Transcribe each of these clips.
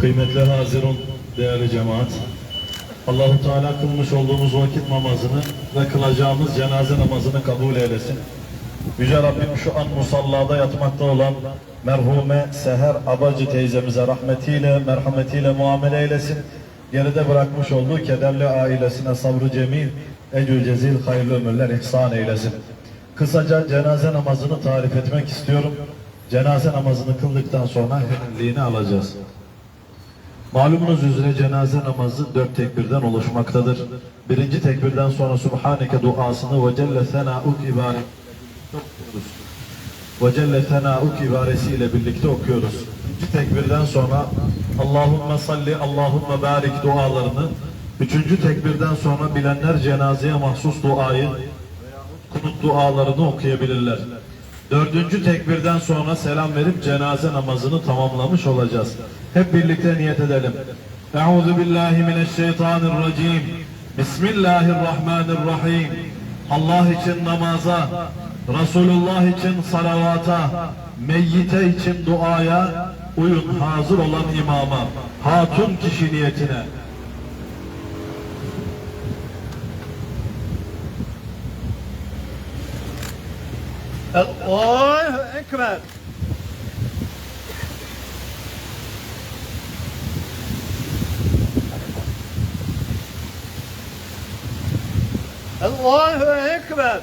Kıymetli hazirun, değerli cemaat. Allahu Teala kılmış olduğumuz vakit namazını ve kılacağımız cenaze namazını kabul eylesin. Yüce Rabbim şu an musallada yatmakta olan merhume Seher Abacı teyzemize rahmetiyle, merhametiyle muamele eylesin. Geride bırakmış olduğu kederli ailesine sabrı cemil, ecül cezil hayırlı ömürler ihsan eylesin. Kısaca cenaze namazını tarif etmek istiyorum. Cenaze namazını kıldıktan sonra helalliğini alacağız. Malumunuz üzere cenaze namazı dört tekbirden oluşmaktadır. Birinci tekbirden sonra Subhaneke duasını ve Celle Sena'uk okuyoruz. Ve Celle Sena'uk ibaresiyle birlikte okuyoruz. İkinci tekbirden sonra Allahümme salli, Allahümme barik dualarını Üçüncü tekbirden sonra bilenler cenazeye mahsus duayı kunut dualarını okuyabilirler. Dördüncü tekbirden sonra selam verip cenaze namazını tamamlamış olacağız. Hep birlikte niyet edelim. Euzu billahi mineşşeytanirracim. Bismillahirrahmanirrahim. Allah için namaza, Resulullah için salavata, meyyite için duaya, uyun hazır olan imama, hatun kişi niyetine. Oh, oh, One, and come out. Oh, One, and out.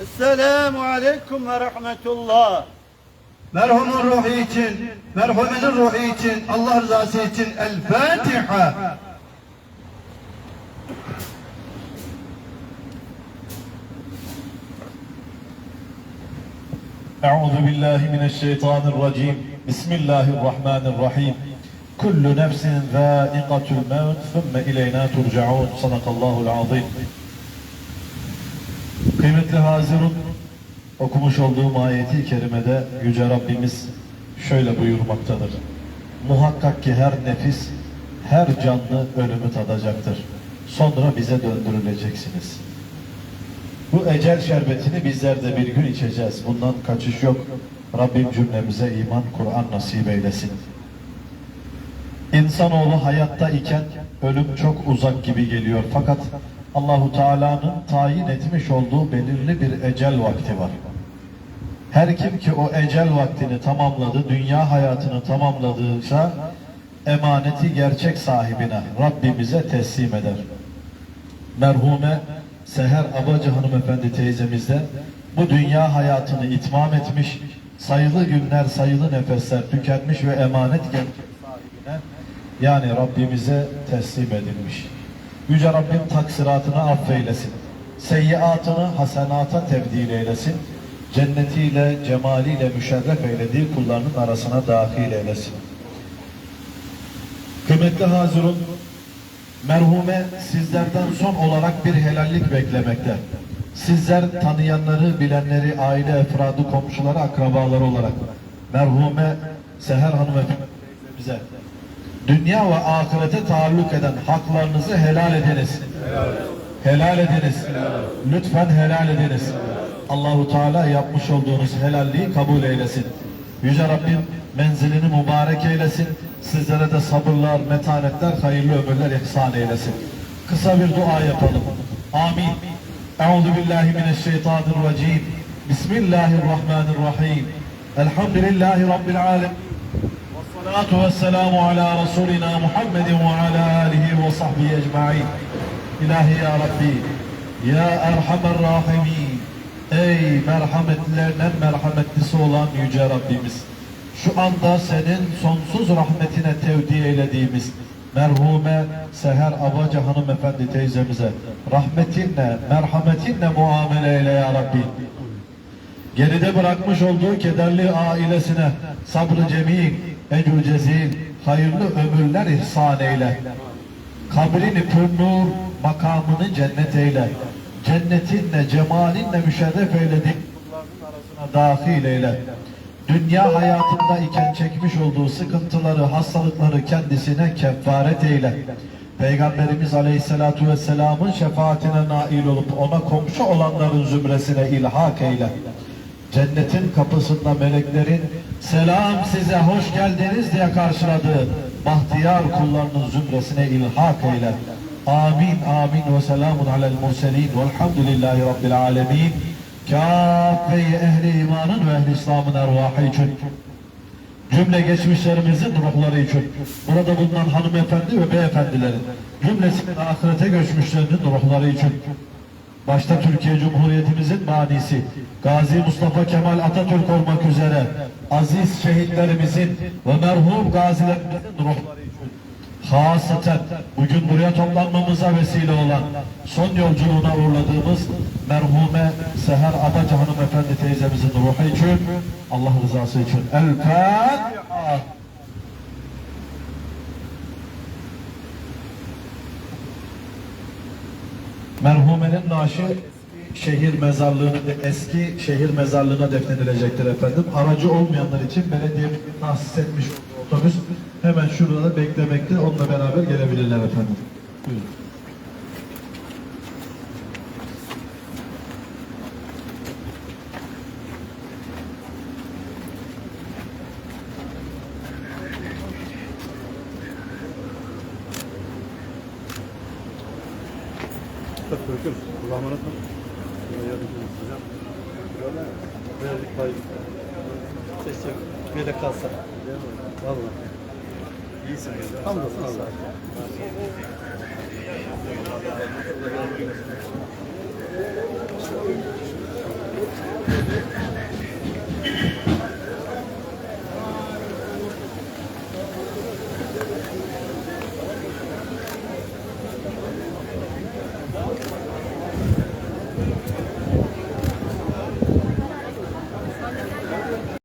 السلام عليكم ورحمة الله Merhumun ruhu için, merhumenin ruhu için, Allah rızası için El Fatiha. أعوذ بالله من الشيطان الرجيم بسم الله الرحمن الرحيم كل نفس ذائقة الموت ثم إلينا ترجعون صدق الله العظيم Kıymetli Hazirun okumuş olduğum ayeti kerimede Yüce Rabbimiz şöyle buyurmaktadır. Muhakkak ki her nefis, her canlı ölümü tadacaktır. Sonra bize döndürüleceksiniz. Bu ecel şerbetini bizler de bir gün içeceğiz. Bundan kaçış yok. Rabbim cümlemize iman, Kur'an nasip eylesin. İnsanoğlu hayatta iken ölüm çok uzak gibi geliyor. Fakat Allahu Teala'nın tayin etmiş olduğu belirli bir ecel vakti var. Her kim ki o ecel vaktini tamamladı, dünya hayatını tamamladıysa emaneti gerçek sahibine, Rabbimize teslim eder merhume Seher Abacı hanımefendi teyzemiz de bu dünya hayatını itmam etmiş, sayılı günler, sayılı nefesler tükenmiş ve emanet gerçek sahibine yani Rabbimize teslim edilmiş. Yüce Rabbim taksiratını affeylesin. Seyyiatını hasenata tebdil eylesin. Cennetiyle, cemaliyle müşerref eylediği kullarının arasına dahil eylesin. Kıymetli Hazirun, Merhume sizlerden son olarak bir helallik beklemekte. Sizler tanıyanları, bilenleri, aile efradı, komşuları, akrabaları olarak merhume Seher hanımefendi bize dünya ve ahirete taalluk eden haklarınızı helal ediniz. Helal ediniz. Lütfen helal ediniz. Allahu Teala yapmış olduğunuz helalliği kabul eylesin. Yüce Rabbim menzilini mübarek eylesin. Sizlere de sabırlar, metanetler, hayırlı ömürler ihsan eylesin. Kısa bir dua yapalım. Amin. Euzu billahi mineşşeytanirracim. Bismillahirrahmanirrahim. Elhamdülillahi rabbil alamin. Salatu ve selamu ala Resulina Muhammedin ve ala alihi ve sahbihi ecma'in. İlahi ya Rabbi, ya Erhamer Rahimin, ey merhametlilerin en merhametlisi olan Yüce Rabbimiz. Şu anda senin sonsuz rahmetine tevdi eylediğimiz merhume Seher Abaca hanımefendi teyzemize rahmetinle, merhametinle muamele eyle ya Rabbi. Geride bırakmış olduğu kederli ailesine sabrı cemil, ecru cezil, hayırlı ömürler ihsan eyle. Kabrini pür nur, makamını cennet eyle. Cennetinle, cemalinle müşerref eyledik. Arasına dahil eyle. Dünya hayatında iken çekmiş olduğu sıkıntıları, hastalıkları kendisine kefaret eyle. Peygamberimiz Aleyhisselatu Vesselam'ın şefaatine nail olup ona komşu olanların zümresine ilhak eyle. Cennetin kapısında meleklerin selam size hoş geldiniz diye karşıladığı bahtiyar kullarının zümresine ilhak eyle. Amin amin ve selamun alel murselin velhamdülillahi rabbil alemin. Kâfe-i ehli imanın ve ehli İslam'ın ervahı için cümle geçmişlerimizin ruhları için burada bulunan hanımefendi ve beyefendilerin cümlesinin ahirete göçmüşlerinin ruhları için başta Türkiye Cumhuriyetimizin banisi Gazi Mustafa Kemal Atatürk olmak üzere aziz şehitlerimizin ve merhum gazilerimizin ruhları için hasaten bugün buraya toplanmamıza vesile olan son yolculuğuna uğurladığımız merhume Seher Abaca hanımefendi teyzemizin ruhu için Allah rızası için El Fatiha. Merhumenin naaşı şehir mezarlığını eski şehir mezarlığına defnedilecektir efendim. Aracı olmayanlar için belediye tahsis etmiş otobüs hemen şurada da beklemekte. Onunla beraber gelebilirler efendim. Buyurun. Türk'üm. Allah'a emanet olun. Yardımcınız hocam. Verdik payı. Keşke bir de kalsa. Valla. İyisin. Hamdolsun Allah'a. Thank.